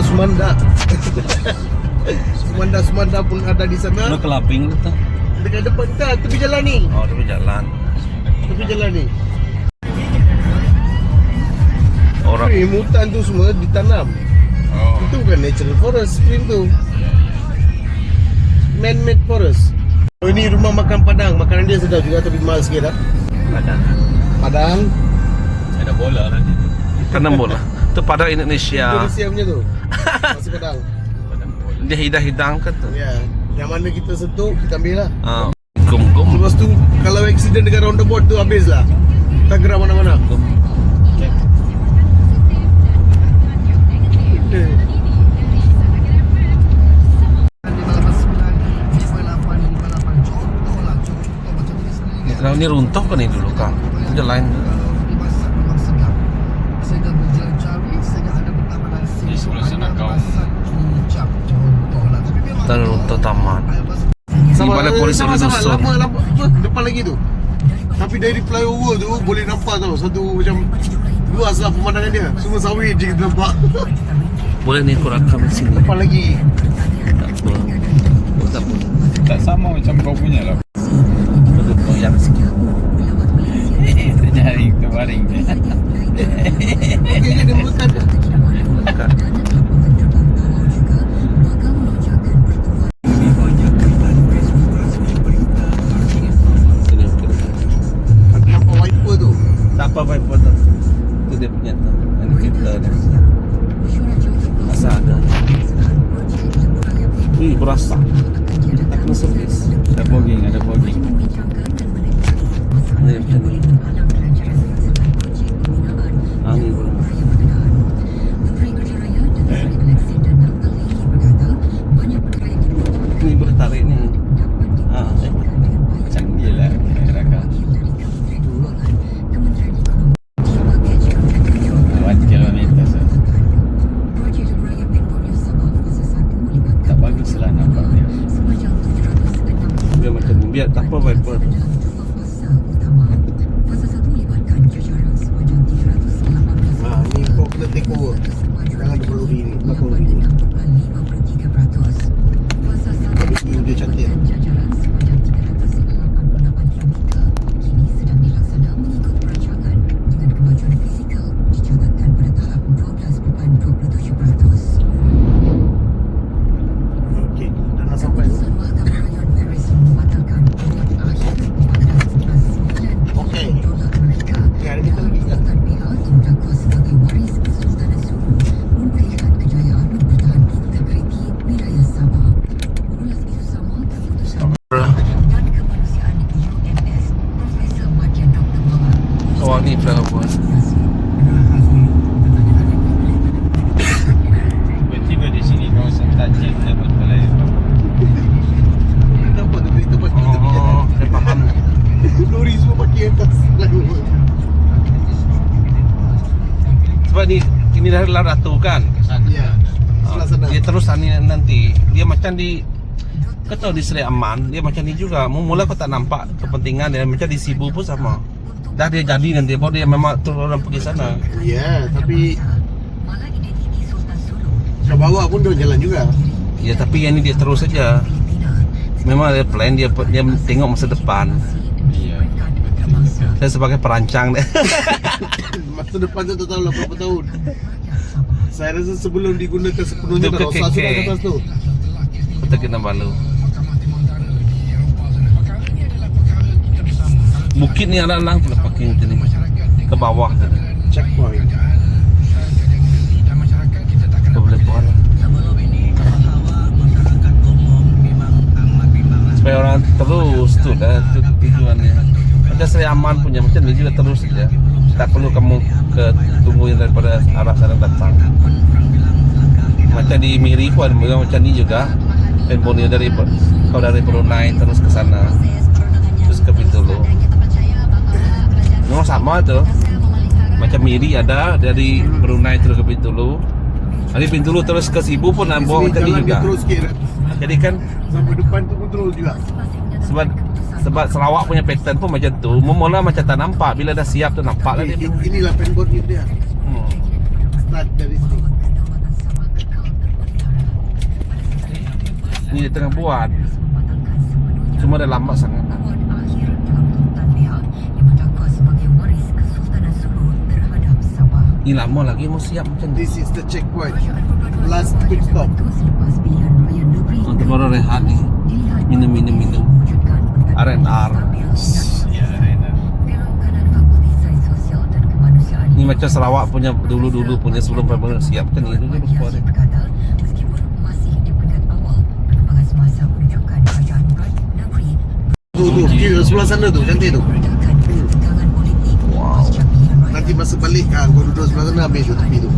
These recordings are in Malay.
Sumanda. Sumanda Sumanda pun ada di sana. Ano kelaping itu? Dekat depan kita tepi jalan ni. Oh, tapi jalan. Tepi jalan ni. Orang Spring hutan tu semua ditanam. Oh. Itu bukan natural forest spring tu. Man-made forest. Oh, ini rumah makan Padang. Makanan dia sedap juga tapi mahal sikit lah. ada. Padang. Ada bola lah Tanam bola. Itu pada Indonesia. Indonesia punya tu. Masih Padang. Dia hidang-hidang kan tu. Ya. Yang mana kita sentuh, kita ambil lah. Ah, kum-kum. Lepas tu, kalau accident dekat roundabout tu habis lah. Tak gerak mana-mana. Kalau ni runtuh kan ni dulu kan. Itu lain. Terus runtuh tamat. Ni balik polis sama, boleh sama, susun. Lama, lama, apa, depan lagi tu. Tapi dari flyover tu boleh nampak tau satu macam luas lah pemandangan dia. Semua sawit je kita nampak. Boleh ni aku rakam di sini. depan lagi. Tak apa. Oh, tak apa. Tak sama macam kau punya lah. Betul goyang sikit. Jaring terbaring. Okey je dia makan. Dekat. Dah lah ratu kan Ya. Sebelah sana. Dia terus ni nanti Dia macam di Kau tahu di Seri Aman Dia macam ni juga Mula kau tak nampak Kepentingan dia Macam di Sibu pun sama Dah dia jadi nanti Baru dia memang Terus orang pergi sana Ya, tapi ke bawah pun dia jalan juga. Ya tapi yang ni dia terus saja Memang dia plan Dia dia tengok masa depan Iya. Saya sebagai perancang Masa depan tu tak tahu lah berapa tahun. Saya rasa sebelum digunakan sepenuhnya dah rosak sudah atas tu. Kita kena balu Bukit ni alang-alang pula parking macam Ke bawah tadi Checkpoint. Kau boleh buat? Supaya orang terus tu dah tu tujuannya. Macam Seri Aman punya Macam ni juga terus saja. Tak perlu kamu ke tunggu yang daripada arah sana datang. Macam di Miri pun macam ni juga Penbonil dari Kau dari Brunei terus ke sana Terus ke Bintulu. Memang sama tu. Macam Miri ada Dari Brunei terus ke Bintulu. Dari Bintulu terus ke Sibu pun Nampak macam ni dia juga. Jadi kan Sampai depan tu pun terus juga. sebab sebab Sarawak punya pattern pun macam tu Mula macam tak nampak Bila dah siap tu nampak lah dia Ini- Inilah penbon dia. hmm. Start dari sini. Ni dia tengah buat Cuma dah lambat sangat Ni lama lagi mau siap macam ni This is the checkpoint. Last pit stop. Untuk baru rehat ni Minum minum minum R&R Ya, Renan. Ni macam Sarawak punya dulu-dulu punya sebelum benar siap kan ni dulu lupa dia. Tu tu, kira sebelah sana tu, cantik tu. Wow. Nanti masa balik ah, kau duduk sebelah sana ambil tu tepi tu.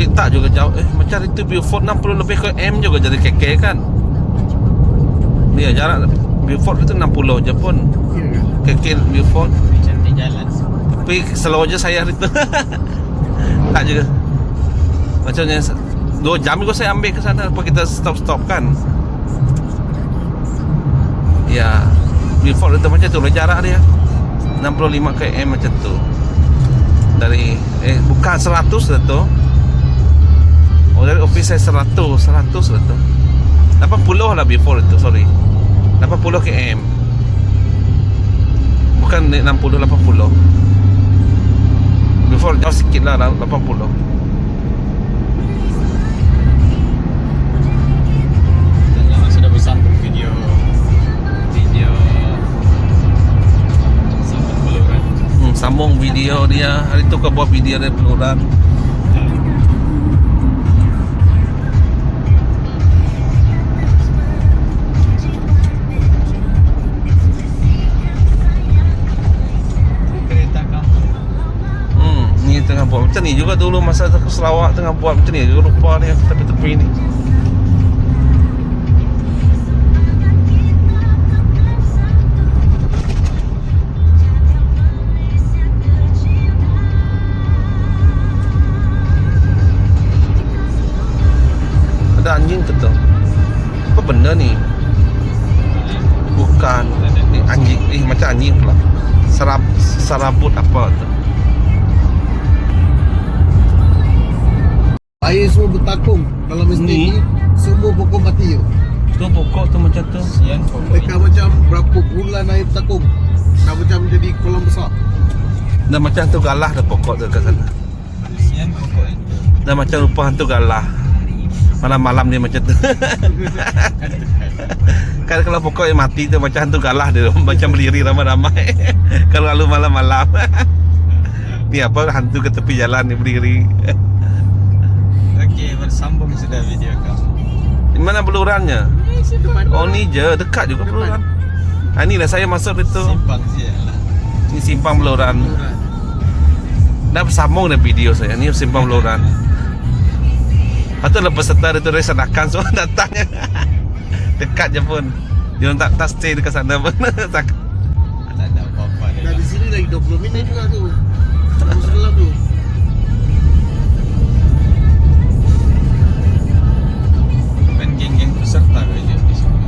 Tapi tak juga jauh eh macam itu Beaufort 60 lebih ke M juga jadi KK kan. Dia jarak Beaufort itu 60 je pun. KK Beaufort cantik jalan. tapi slow je saya hari tu. tak juga. Macamnya dua jam juga saya ambil ke sana apa kita stop-stop kan. Ya, Beaufort itu macam tu lah jarak dia. 65 km macam tu. Dari eh bukan 100 lah tu. Dari office saya 100, 100 lah tu. 80 lah before itu, sorry. 80 km. Bukan 60 80. Before jauh sikit lah 80. Dan lama sudah bersambung video video sambung beluran. Hmm, sambung video dia. Hari tu kau buat video dia peluran. Macam ni juga dulu masa aku Sarawak tengah buat macam ni. Aku lupa ni tepi-tepi ni. Ada anjing ke tu? Apa benda ni? Bukan. Ni anjing. Eh macam anjing pula. Serab serabut apa tu? Air semua bertakung dalam estate Ni? ni. Semua pokok mati tu. Tu pokok tu macam tu. Sian pokok Dekat macam berapa bulan air bertakung. Dah macam jadi kolam besar. Dah macam hantu galah dah pokok tu kat sana. Sian pokok itu. Dah macam rupa hantu galah. Malam-malam dia macam tu. kan kalau pokok yang mati tu macam hantu galah dia macam berdiri ramai-ramai. kalau lalu malam-malam. ni apa hantu ke tepi jalan ni berdiri. Okey, bersambung sudah video kamu. Di mana belurannya? Depan Oh ni je, dekat juga Depan. beluran. Ha inilah saya masuk itu. Simpang sian lah. Ni simpang beluran. Beluran. Dah bersambung dah video saya. Ni simpang beluran. Lepas tu lepas peserta dia tu rasa sadakan semua datangnya. Dekat je pun. Dia orang tak, tak stay dekat sana pun. Tak- Tak ada apa-apa. Dah di sini lagi 20 minit juga tu. Dalam tu. Peserta kerja di sini.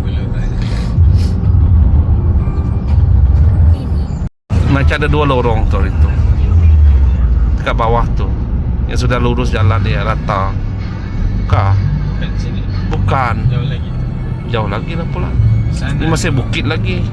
Beluran. Macam ada dua lorong tu hari tu. Dekat bawah tu. Yang sudah lurus jalan dia rata. Bukan. Sini Bukan. jauh lagi. Jauh lagi lah pula. Sana. Ni masih bukit lagi.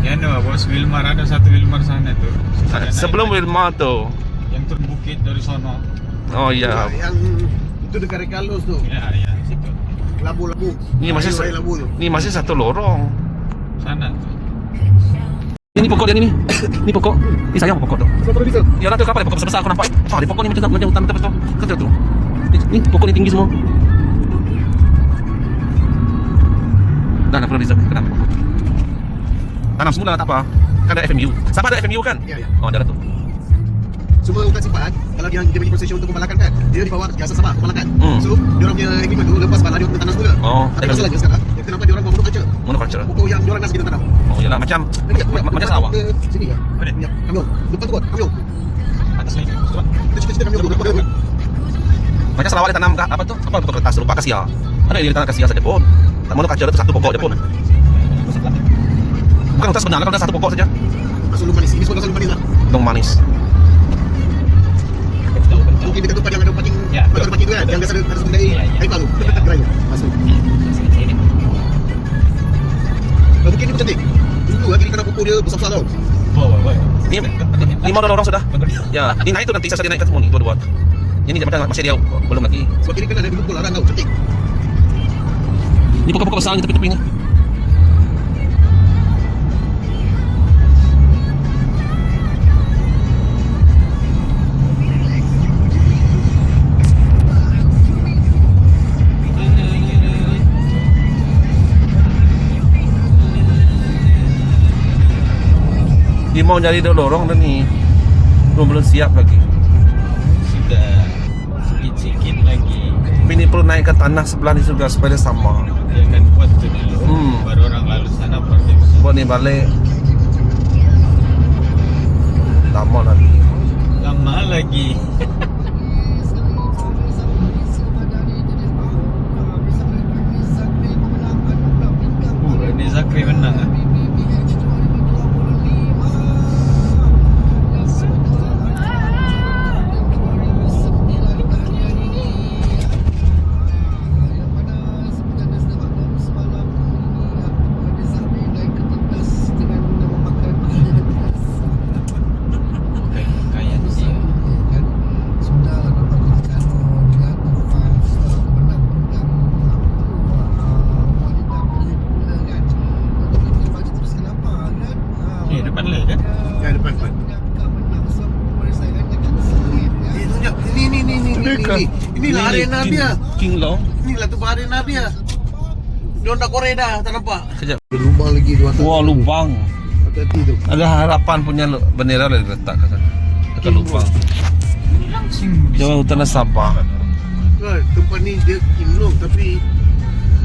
Ya no, bos Wilmar ada satu Wilmar sana tu. Sana Sebelum naik. Wilma tu. yang turun bukit dari sono. Oh ya. Yang itu dekat Rekalus tu. Ya, ya, situ. Labu-labu. Ni masih Air labu tu. ni masih satu lorong. Sana tu. Ini pokok dia ni ni. Ni pokok. Ni sayang pokok tu. Tu. Ya lah tu kapal pokok besar-besar aku nampak. Ah, di pokok ni macam macam hutan betul-betul. Kata tu. Ni pokok ni tinggi semua. Dah nak perlu reserve kenapa. Tanam semula tak apa. Kan ada FMU. Siapa ada FMU kan? Ya, ya. Oh, ada tu. Semua bukan simpan Kalau dia dia bagi concession untuk pembalakan kan Dia dibawa di asas Sabah pembalakan Hmm. So dia orang punya agreement tu Lepas bala dia orang kena tanam semula Oh, Tapi masalahnya sekarang Yang kenapa dia orang buat monoculture Monoculture. Pokok yang dia orang nas kita tanam Oh, yalah macam macam sawah. ke Sini ya Mana? Ya, kamyong Depan tu kot, kamyong Atas lagi. Cepat. Kita cerita-cerita kamyong tu Macam Sarawak dia tanam apa tu? Apa kertas serupa kasia. Ada dia tanam kasia saja pun. Tak monoculture itu satu pokok je pun. Bukan kertas benar, kalau satu pokok saja. Masuk lu manis Ini semua manis lah Dong manis. Mungkin dekat tempat yang ada parking Ya, Tempat ada parking tu kan Yang biasa ada ada sendiri Ya. Air Ya. Gerai Masuk Sini. Mungkin ni pun cantik Dulu lah kiri kanan pokok dia besar-besar tau Wah, wah, wah. Ni lima orang orang sudah. Ya, ini naik tu nanti saya naik ke semua ni dua-dua. Ini macam masih dia belum lagi. Sebab kiri kanan ada dulu pokok larang tau Cantik Ini pokok-pokok besar ni tepi-tepi ni. Dia mau jadi dorong dan ni belum belum siap lagi. Sudah sikit-sikit lagi. Tapi ni perlu naik ke tanah sebelah ni juga supaya dia sama. Buat tu dulu. Hmm. Baru orang lalu sana baru dia bisa. Buat ni balik Lama lagi Lama lagi. Inilah arena dia King Long Inilah tu arena dia Dia orang dah korek dah Tak nampak. Kejap Ada lubang lagi tu atas. Wah lubang. Hati-hati tu. Ada harapan punya bendera dah diletak ke sana. Dekat lubang. Jawa Hutan Sabah Kan tempat ni dia Kim Long Tapi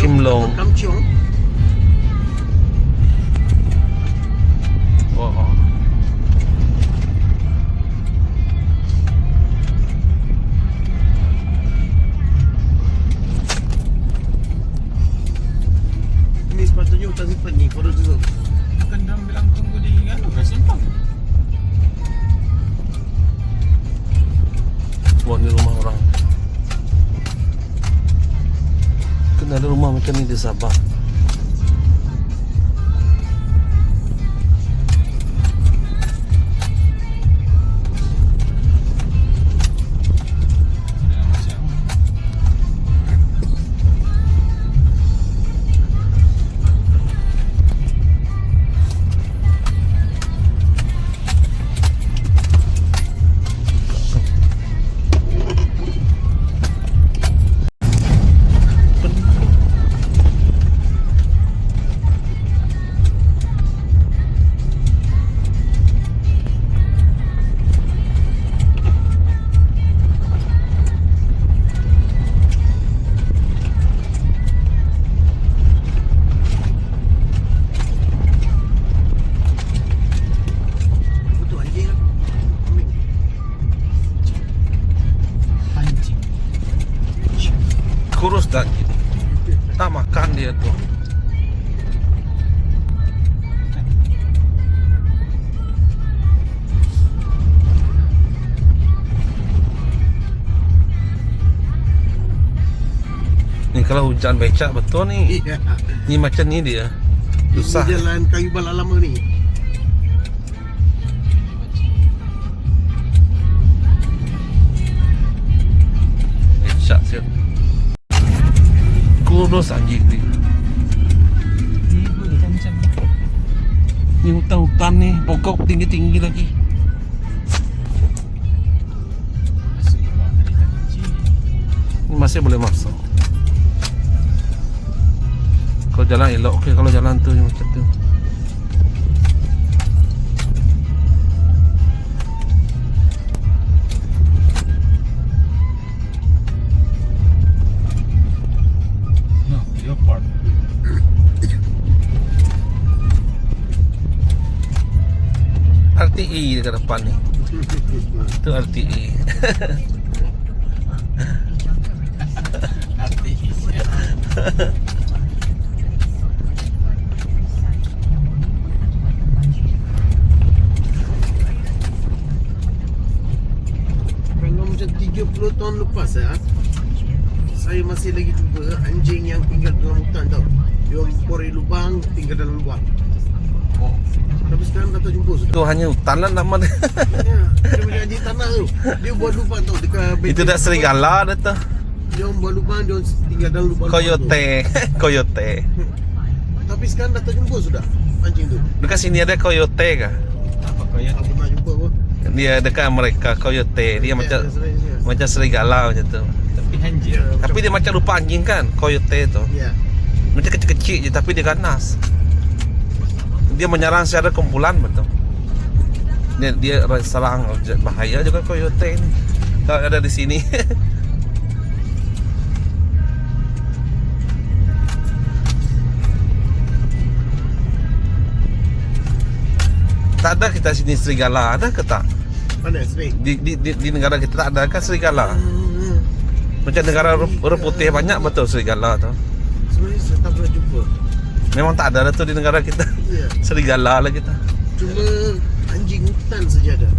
Kim Long. Kam Chiong Sabah hujan becak betul ni. Iya. Ni macam ni dia. Susah. Ini jalan kayu bala lama ni. Becak siap. Kurus anjing ni. Ni hutan-hutan ni Pokok tinggi-tinggi lagi. Masih boleh masuk kalau jalan elok. Okay. kalau jalan tu macam tu. RTE dekat depan ni. Itu RTE RTE 20 tahun lepas ya, saya masih lagi jumpa eh, anjing yang tinggal dalam hutan tau. Dia pori lubang, tinggal dalam lubang. Oh. Tapi sekarang kata jumpa sudah. Itu hanya hutan lah nama dia. Ya, dia punya anjing tanah tu. Dia buat lubang tau dekat. Itu dah serigala dia tu. Dia buat lubang, dia tinggal dalam lubang. Koyote, koyote. Tapi sekarang dah terjumpa sudah anjing tu. Dekat sini ada koyote kah? Apa koyote? Aku jumpa pun. Dia dekat mereka koyote. Dia, dia macam macam serigala macam tu. Tapi anjir. Tapi dia macam rupa anjing kan, coyote tu. Ya. Macam kecil-kecil je tapi dia ganas. Dia menyerang secara kumpulan betul. Dia dia serang bahaya juga coyote ni. Kalau ada di sini. tak ada kita sini serigala, ada ke tak? Mana? Di, di, di, di negara kita tak ada kan serigala? Hmm, Macam negara orang putih banyak betul serigala tu. sebenarnya saya tak pernah jumpa. Memang tak ada tu di negara kita. Ya. Serigala lah kita. Cuma anjing hutan saja ada.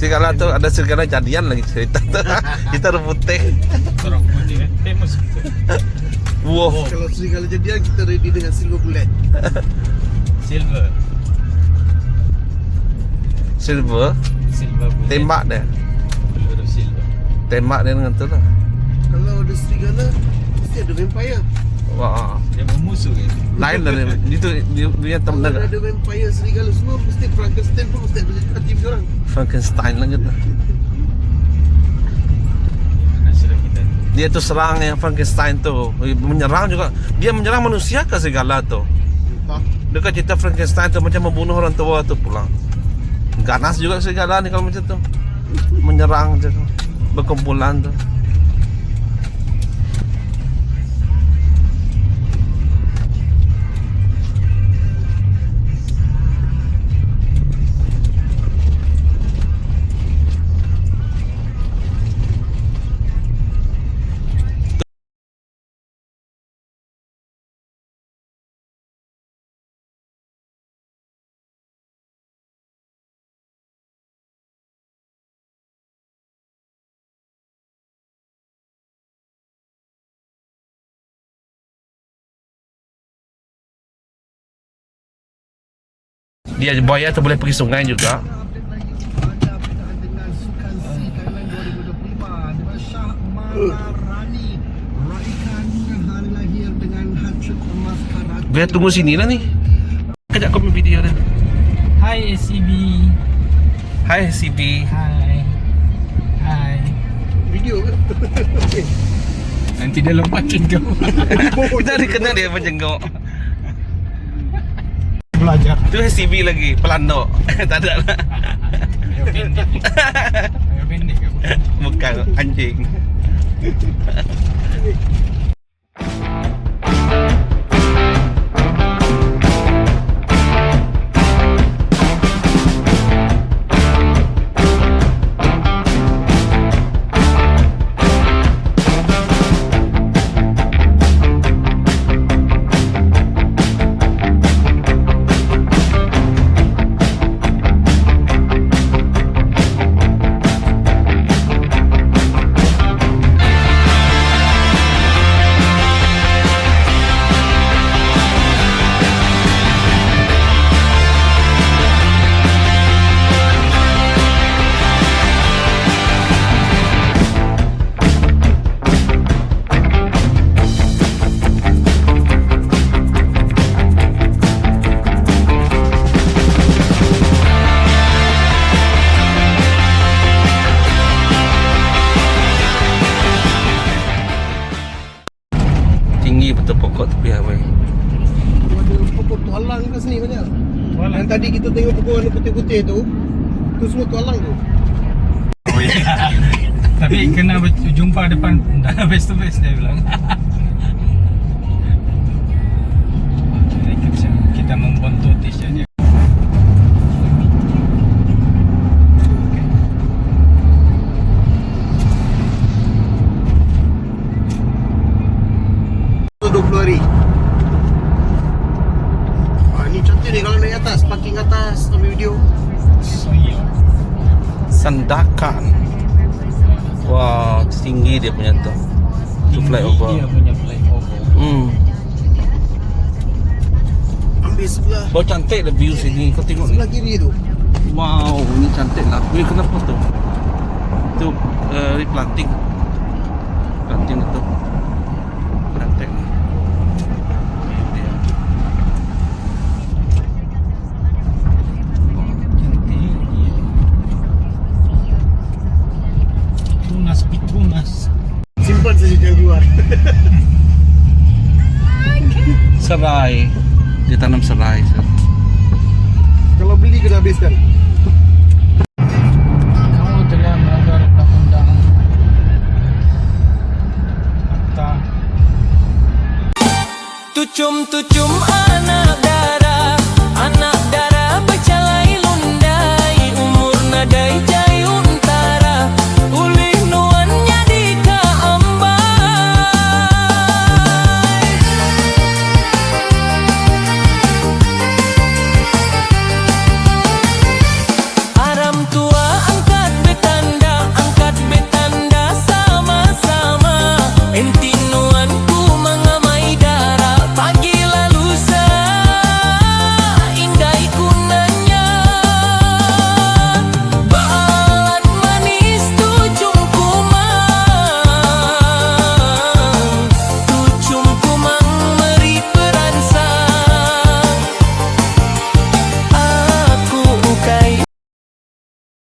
Serigala tu ada serigala jadian lagi cerita tu. kita orang putih. Orang putih kan famous. Wow. Kalau serigala jadian kita ready dengan silver bullet. Silver. Silver Silver bullet. tembak dia. Peluru silver. Tembak dia dengan tu lah. Kalau ada serigala mesti ada vampire. Wah. Dia bermusuh kan. Lain lah dia. Itu dia punya Kalau teman ada vampire serigala semua mesti Frankenstein pun mesti ada tim orang. Frankenstein lah kita. Dia tu serang yang Frankenstein tu menyerang juga. Dia menyerang manusia ke serigala tu. Dekat cerita Frankenstein tu macam membunuh orang tua tu pulang. Ganas juga serigala ni kalau macam tu. Menyerang je tu. Berkumpulan tu. Dia buaya tu boleh pergi sungai juga. Biar tunggu sini lah ni. Kejap komen video dia. Hai SCB. Hai CB. Hai. Hai. Video ke? Nanti dia lompatin kau. Kita ada kenal dia menjenguk. Belajar. Tu CB lagi, pelando. tak ada lah. Bukan anjing. du bist der Blank. Bau cantik the view sini. Kau tengok sebelah kiri tu. Wow, ni cantik lah. Weh, kenapa tu? Tu uh, replanting. Planting tu. Cantik. Tunas pitunas. Simpan saja keluar. Serai. Tanam serai. sir. Kalau beli kena habiskan. Kamu telah melanggar undang-undang. Akta Tu cum tu cum